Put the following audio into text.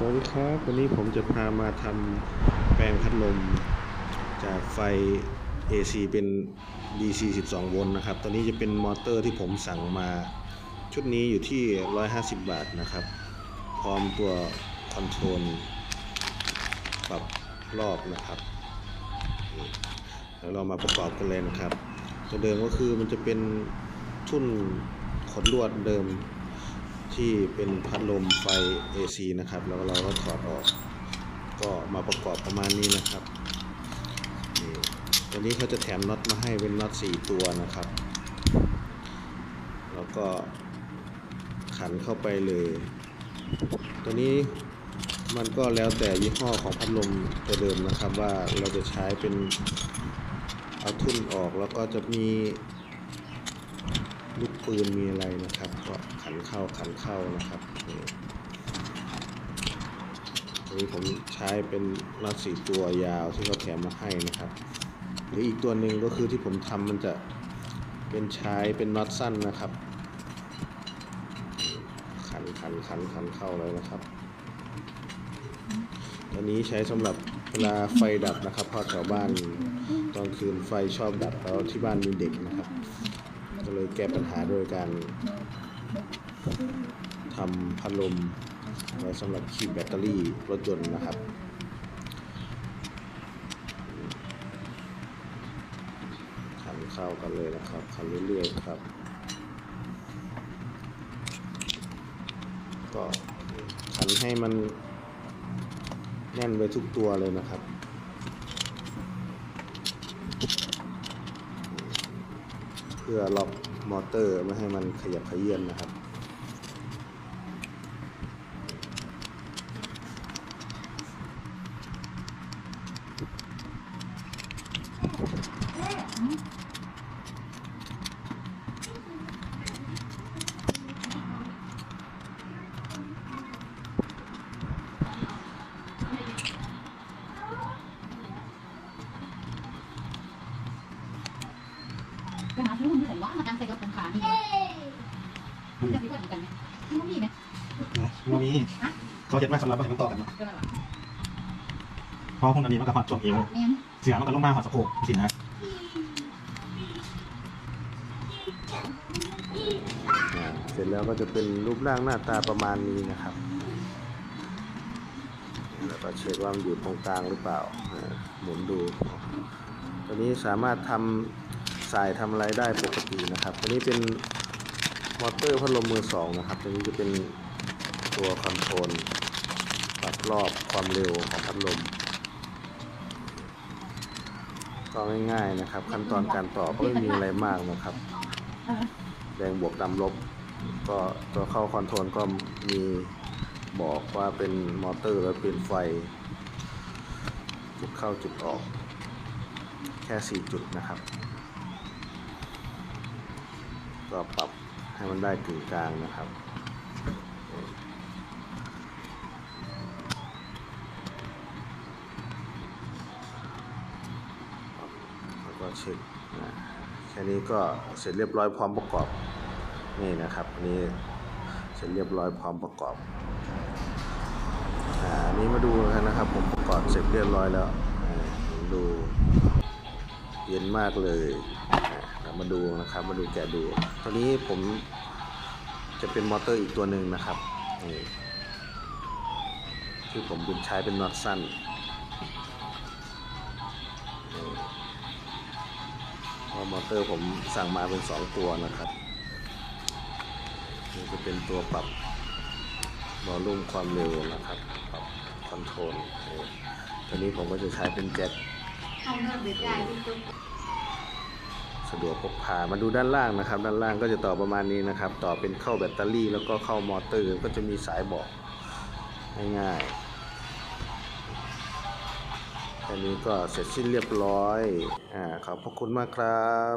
สวัสดีครับ วันนี้ผมจะพามาทำแปลงพัดลม จากไฟ AC เป็น DC 12 โวลต์นะครับ ตอนนี้จะเป็นมอเตอร์ที่ผมสั่งมา ชุดนี้อยู่ที่ 150 บาทนะครับ พร้อมตัวคอนโทรลปรับรอบนะครับแล้วเรามาประกอบกันเลยนะครับ ตัวเดิมก็คือมันจะเป็นทุ่นขดลวดเดิม ที่เป็นพัดลมไฟ AC นะครับ แล้วเราก็ถอดออก ก็มาประกอบประมาณนี้นะครับนี่ตัวนี้เขาจะแถมน็อตมาให้เป็นน็อต4ตัวนะครับ แล้วก็ขันเข้าไปเลย ตัวนี้มันก็แล้วแต่ยี่ห้อของพัดลมตัวเดิมนะครับว่าเราจะใช้เป็นเอาทุ่นออกแล้วก็จะมี ลูกปืนมีอะไรนะครับ ก็ขันเข้าขันเข้านะครับนี่ตัวนี้ผมใช้เป็นน็อตสีตัวยาวที่เขาแถมมาให้นะครับหรืออีกตัวหนึ่งก็คือที่ผมทำมันจะเป็นใช้เป็นน็อตสั้นนะครับ ขันขันขันขันเข้าเลยนะครับตัวนี้ใช้สำหรับเวลาไฟดับนะครับเพราะแถวบ้านตอนคืนไฟชอบดับแล้วที่บ้านมีเด็กนะครับ ก็เลยแก้ปัญหาโดยการทำพัดลมไว้สำหรับคีบแบตเตอรี่รถยนต์นะครับ ขันเข้ากันเลยนะครับ ขันเรื่อยๆครับ ก็ขันให้มันแน่นไว้ทุกตัวเลยนะครับ พื่อล็อกมอเตอร์ไม่ให้มันขยับเขยื้อนนะครับ ไปหาซื้อมันใส่ว่ามาทำใส่กระป๋องขานี่จะมีคนเหมือนกันไหมมันมีไหมนะมันมีเขาเจ็ดมาสำหรับว่าให้มันต่อกันเนาะก็นั่นแหละเพราะพวกอันนี้มันก็หอดช่วงเอวแม่นเสือมันก็ลงมาหอดสะโพกสินะอ่าเสร็จแล้วก็จะเป็นรูปร่างหน้าตาประมาณนี้นะครับ แล้วก็เช็คว่ามันอยู่ตรงกลางหรือเปล่าอ่าหมุนดู ตัวนี้สามารถทำ สายทำอะไรได้ปกตินะครับตัวนี้เป็นมอเตอร์พัดลมมือสองนะครับตัวนี้จะเป็นตัวคอนโทรลปรับรอบความเร็วของพัดลมก็ง่ายๆนะครับ ขั้นตอนการต่อก็ไม่มีอะไรมากนะครับแรงบวกดำลบ ก็ตัวเข้าคอนโทรลก็มีบอกว่าเป็นมอเตอร์แล้วเป็นไฟ จุดเข้าจุดออก แค่ 4 จุดนะครับ ก็ปรับให้มันได้กึ่งกลางนะครับแล้วก็เช็คนะแค่นี้ก็เสร็จเรียบร้อยพร้อมประกอบนี่นะครับอันนี้เสร็จเรียบร้อยพร้อมประกอบอันนี้มาดูกันนะครับ ผมประกอบเสร็จเรียบร้อยแล้วผมดูเย็นมากเลย มาดูนะครับ มาดูแกะดู ตอนนี้ผมจะเป็นมอเตอร์อีกตัวหนึ่งนะครับนี่ที่ผมเป็นใช้เป็นน็อตสั้นนี่เพราะมอเตอร์ผมสั่งมาเป็นสองตัวนะครับนี่จะเป็นตัวปรับวอลลุ่มความเร็วนะครับปรับคอนโทรลตัวนี้ผมก็จะใช้เป็นแจ็ค สะดวกพกพามาดูด้านล่างนะครับ ด้านล่างก็จะต่อประมาณนี้นะครับ ต่อเป็นเข้าแบตเตอรี่แล้วก็เข้ามอเตอร์ก็จะมีสายบอกง่ายๆแค่นี้ก็เสร็จสิ้นเรียบร้อยอ่าขอบพระคุณมากครับ